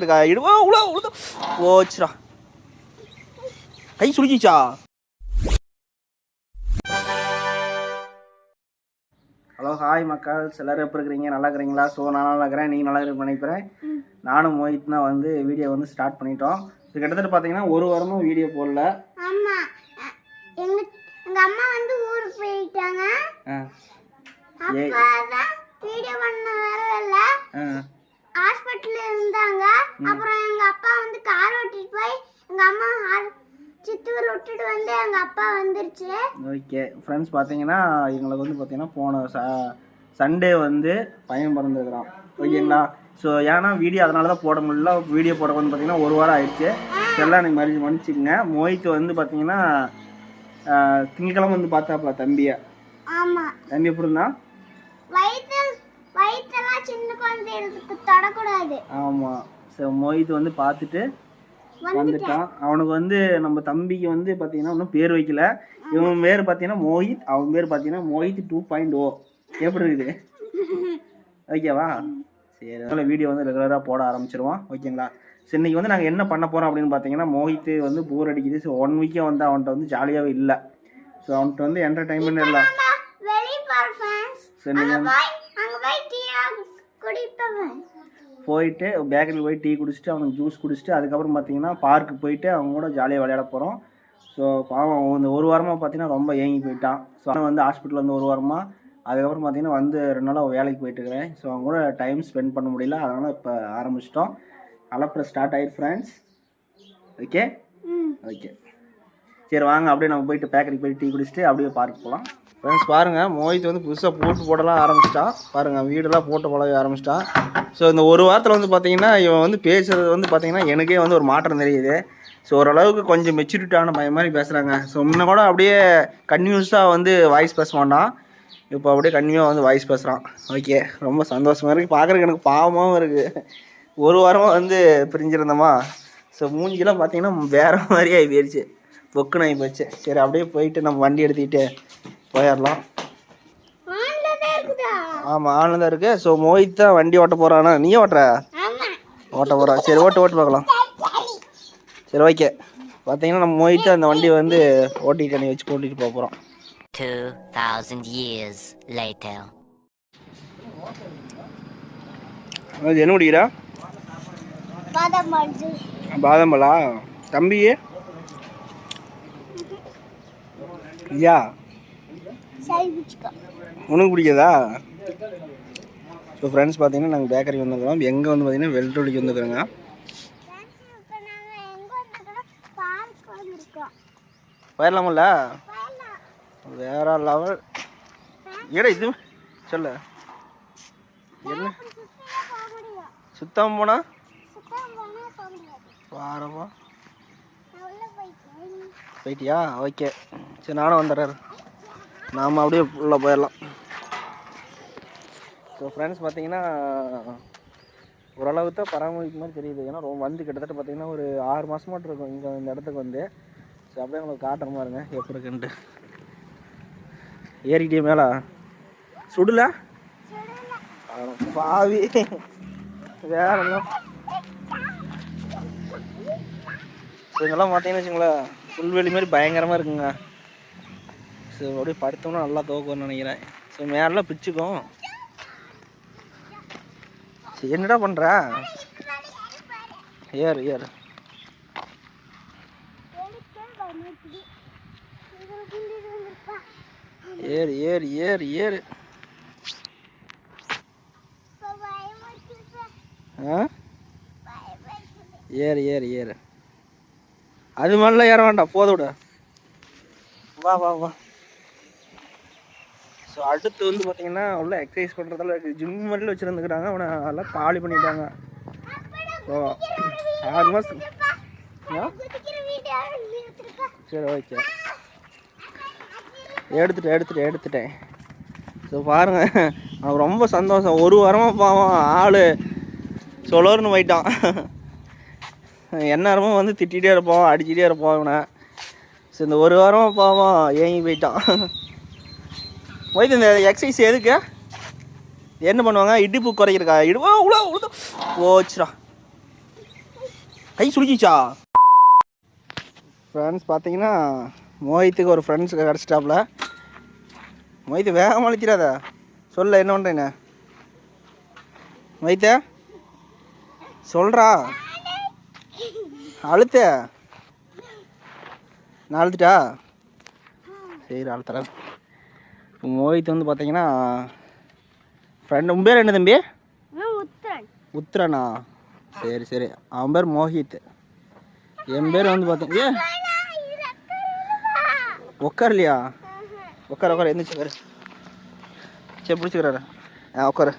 இருக்கா இடுவா உள்ள உழுத போச்சுடா. கை சுளுக்கிச்சா ஹலோ ஹாய் மக்கள். எல்லாரும் எப்படி இருக்கிறீங்க? நல்லா இருக்கிறீங்களா? ஸோ நான் நல்லா இருக்கிறேன். நீங்கள் நல்லா இருக்க நினைக்கிறேன். நானும் மோஹித் தான் வந்து வீடியோ வந்து ஸ்டார்ட் பண்ணிட்டோம். இது கிட்டத்தட்ட பார்த்தீங்கன்னா ஒரு வாரமும் வீடியோ போடல. ஆமா. அ- எங்க எங்க அம்மா வந்து ஊருக்கு போயிட்டாங்க. வீடியோ பண்ண வரல ஹாஸ்பிட்டல்ல இருந்தாங்க. அப்புறம் எங்க அப்பா வந்து கார் ஓட்டிட்டு போய் எங்க அம்மா சித்தூர் விட்டுட்டு வந்து எங்க அப்பா வந்துருச்சு. ஓகே. ஃப்ரெண்ட்ஸ் பார்த்தீங்கன்னா எங்களுக்கு வந்து பார்த்தீங்கன்னா போன சண்டே வந்து பையன் பிறந்திருக்கிறான். ஓகேங்களா? ஸோ ஏன்னா வீடியோ அதனால தான் போட முடியல. வீடியோ போட வந்து பார்த்தீங்கன்னா ஒரு வாரம் ஆயிடுச்சு. எல்லாம் எனக்கு மறுபடியும் மன்னிச்சுக்கங்க. மோய்க்கு வந்து பார்த்தீங்கன்னா ஆஹ், திங்கட்கிழமை வந்து பார்த்தாப்ல தம்பியை. தம்பி எப்படி இருந்தான்? குழந்தைகளுக்கு தொடக்கூடாது. ஆமாம் ஸோ மோஹித் வந்து பார்த்துட்டு வந்துட்டான். அவனுக்கு வந்து நம்ம தம்பிக்கு வந்து பார்த்தீங்கன்னா இன்னும் பேர் வைக்கல. இவன் பேர் பார்த்தீங்கன்னா மோஹித் அவன் பேர் பார்த்தீங்கன்னா மோஹித் டூ பாயிண்ட் ஓ. எப்படி இருக்குது? ஓகேவா? சரி அதனால் வீடியோ வந்து ரெகுலராக போட ஆரம்பிச்சிருவோம். ஓகேங்களா? சரி இன்னைக்கு வந்து நாங்கள் என்ன பண்ண போகிறோம் அப்படின்னு பார்த்தீங்கன்னா மோஹித் வந்து போர் அடிக்குது. ஸோ ஒன் வீக்கே வந்து அவன்கிட்ட வந்து ஜாலியாகவே இல்லை. ஸோ அவன்கிட்ட வந்து என்டர்டைன்மெண்ட் இல்லை. சரி நீங்கள் போயிட்டு பேக்கரியில் போய் டீ குடிச்சிட்டு அவனுக்கு ஜூஸ் குடிச்சிட்டு அதுக்கப்புறம் பார்த்தீங்கன்னா பார்க்கு போயிட்டு அவங்க கூட ஜாலியாக விளையாட போகிறோம் ஸோ பாவம் அவன் இந்த ஒரு வாரமாக பார்த்தீங்கன்னா ரொம்ப ஏங்கி போயிட்டான். ஸோ அவன் வந்து ஹாஸ்பிட்டல் வந்து ஒரு வாரமாக அதுக்கப்புறம் பார்த்தீங்கன்னா வந்து ரெண்டு நாளாக வேலைக்கு போயிட்டு இருக்கிறேன். ஸோ அவங்க கூட டைம் ஸ்பெண்ட் பண்ண முடியல அதனால் இப்போ ஆரம்பிச்சிட்டோம். அலப்புற ஸ்டார்ட் ஆயிடுச்சு ஃப்ரெண்ட்ஸ் ஓகே ஓகே சரி வாங்க அப்படியே நம்ம போயிட்டு பேக்கரிக்கு போய் டீ குடிச்சிட்டு அப்படியே பார்க் போகலாம் ஃப்ரெண்ட்ஸ் பாருங்கள் மோஹித் வந்து புதுசாக போட்டு போடலாம் ஆரம்பிச்சிட்டான். பாருங்கள் வீடெல்லாம் போட்டு போடவே ஆரம்பிச்சிட்டான். ஸோ இந்த ஒரு வாரத்தில் வந்து பார்த்தீங்கன்னா இவன் வந்து பேசுகிறது வந்து பார்த்தீங்கன்னா எனக்கே வந்து ஒரு மாற்றம் தெரியுது. ஸோ ஓரளவுக்கு கொஞ்சம் மெச்சூரிட்டான பையன் மாதிரி பேசுகிறாங்க ஸோ முன்ன கூட அப்படியே கன்யூஸாக வந்து வாய்ஸ் பேச மாட்டான். இப்போ அப்படியே கன்யூவாக வந்து வாய்ஸ் பேசுகிறான் ஓகே ரொம்ப சந்தோஷமாக இருக்குது பார்க்குறதுக்கு எனக்கு பாவமாகவும் இருக்குது ஒரு வாரமாக வந்து பிரிஞ்சிருந்தோமா? ஸோ மூஞ்சிலாம் பார்த்தீங்கன்னா வேறு மாதிரி ஆகி போயிடுச்சு பொக்குன்னு ஆகி போச்சு. சரி அப்படியே போயிட்டு நம்ம வண்டி எடுத்துக்கிட்டு போயிடலாம். ஆமாம் ஆனில் தான் இருக்குது? ஸோ மோஹித் தான் வண்டி ஓட்ட போகிறானா நீயே ஓட்டுற? ஆமா. ஓட்ட போகிறா சரி ஓட்டு ஓட்டு பார்க்கலாம். சரி ஓகே. பார்த்தீங்கன்னா நம்ம மோஹித் அந்த வண்டியை வந்து ஓட்டிட்டு நீ வச்சு ஓட்டிட்டு போக போகிறோம் 2,000 years later. அது என்ன குடிக்கிறா பாதாம் பழா தம்பியே ஐயா சரி பிடிச்சிக்கோ உனக்கு பிடிக்காதா? ஸோ ஃப்ரெண்ட்ஸ் பார்த்தீங்கன்னா நாங்கள் பேக்கரி வந்துருக்கிறோம். எங்கே வந்து பார்த்தீங்கன்னா வெள்ளரிக்கு வந்துருக்குறோங்க. போயிடலாமல்ல? போயிடலாம். வேற லெவல் ஏடா இது? சொல்லு. என்ன? சுத்தம் போனா? வாரமா? போயிட்டியா? ஓகே. சரி நானும் வந்துடுறேன். நாம் அப்படியே உள்ளே போயிடலாம். ஸோ ஃப்ரெண்ட்ஸ் பார்த்தீங்கன்னா ஓரளவு தான் பராமரிப்பு மாதிரி தெரியுது. ஏன்னா ரொம்ப வந்து கிட்டத்தட்ட பார்த்தீங்கன்னா ஒரு ஆறு மாதமாட்டு இருக்கும். இங்கே இந்த இடத்துக்கு வந்து. ஸோ அப்படியே உங்களுக்கு காட்டுற பாருங்க எப்படி இருக்குன்ட்டு. ஏறிக்கிட்டே மேலே. சுடல? பாவி. வேற இதெல்லாம் பார்த்தீங்கன்னு வச்சுங்களேன் புல்வெளி மாதிரி பயங்கரமாக இருக்குங்க. ஸோ அப்படியே படுத்தோம்னா நல்லா தோக்கும்னு நினைக்கிறேன். ஸோ மேலாம் பிச்சுக்கும். சரி, என்னடா பண்ணுற ஏறு ஏறு. ஏறு ஏறு ஏறு ஏறு. ஆ? ஏறு ஏறு ஏறு. அது மாதிரிலாம் ஏற வேண்டாம். போத விட. வா வா வா. ஸோ அடுத்து வந்து பார்த்தீங்கன்னா உள்ள எக்ஸசைஸ் பண்ணுறதால ஜிம் மட்டும் வச்சுருந்துக்கிறாங்க. அவனை நல்லா காலி பண்ணிட்டாங்க. ஸோ ஆறு மாதம் ஆ? சரி ஓகே எடுத்துட்டேன் எடுத்துட்டேன் எடுத்துட்டேன். ஸோ பாருங்கள் அவன் ரொம்ப சந்தோஷம். ஒரு வாரமாக பாவம் ஆள் சொலர்னு போயிட்டான். எந்நேரமும் வந்து திட்டிகிட்டே இருப்போம் அடிச்சுட்டே இருப்போம் இவனை. ஸோ இந்த ஒரு வாரமாக பாவம் ஏங்கி போயிட்டான். போயிட்டு இந்த எக்ஸசைஸ் எதுக்கு? என்ன பண்ணுவாங்க? இடுப்பு குறைக்கிறக்கா இடுவா உள்ள உழுது போச்சுடா கை சுடுக்கிச்சா ஃப்ரெண்ட்ஸ் பார்த்தீங்கன்னா மோஹித்துக்கு ஒரு ஃப்ரெண்ட்ஸ் கிடச்சிட்டாப்புல. மோஹித்து வேகமாக அழிச்சிடாத சொல்ல என்ன பண்ணுறேன்னு மோஹித்த சொல்கிறா அழுத்த. நான் அழுத்துட்டா? சரி அழுத்துறேன் மோஹித் வந்து பார்த்தீங்கன்னா ஃப்ரெண்டு உன் பேர் என்ன தம்பி? உத்ரனா சரி சரி. அவன் பேர் மோஹித் என் பேர் வந்து பார்த்தீங்க உட்கார்லையா உட்கார உட்கார எந்திரிச்சு உட்காரு சரி பிடிச்சிக்கிறாரு. ஆ உட்காரு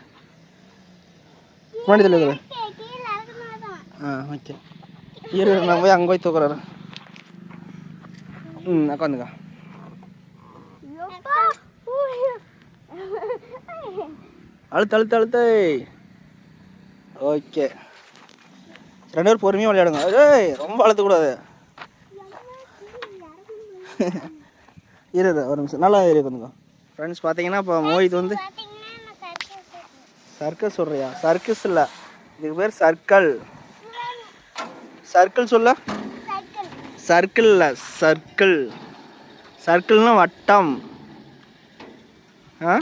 முன்னாடி தள்ளி ஆ ஓகே. இரு நான் போய் அங்கே போய் தூக்குறாரு. ம் ஊய். அழுத்த அழுத்த அழுத்த. ஓகே. ரெண்டு பேரும் பொறுமையாக விளையாடுங்க. ஏய் ரொம்ப அழுத்தக்கூடாது இரு ஒரு நிமிஷம். நல்லா இரு கொஞ்சம். ஃப்ரெண்ட்ஸ் பார்த்தீங்கன்னா இப்போ மோஹித் வந்து சர்க்கஸ் சொல்கிறியா சர்க்கஸ் இல்லை. இதுக்கு பேர் சர்க்கிள் சர்க்கிள் சொல்ல? சர்க்கிள் சர்க்கிள் இல்லை சர்க்கிள் சர்க்கிள்னா வட்டம். ஆ?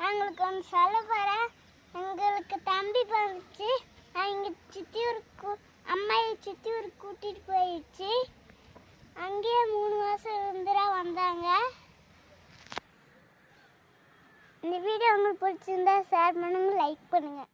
எங்களுக்கு ஒன்று சொல்ல போகிறேன் எங்களுக்கு தம்பி பிறந்துச்சு. நான் சித்தி சித்தியூர் கூ அம்மாயை சித்தியூர் கூட்டிகிட்டு போயிடுச்சு. அங்கேயே மூணு மாதம் இருந்துடா வந்தாங்க. இந்த வீடியோ உங்களுக்கு பிடிச்சிருந்தா ஷேர் பண்ணுங்க லைக் பண்ணுங்கள்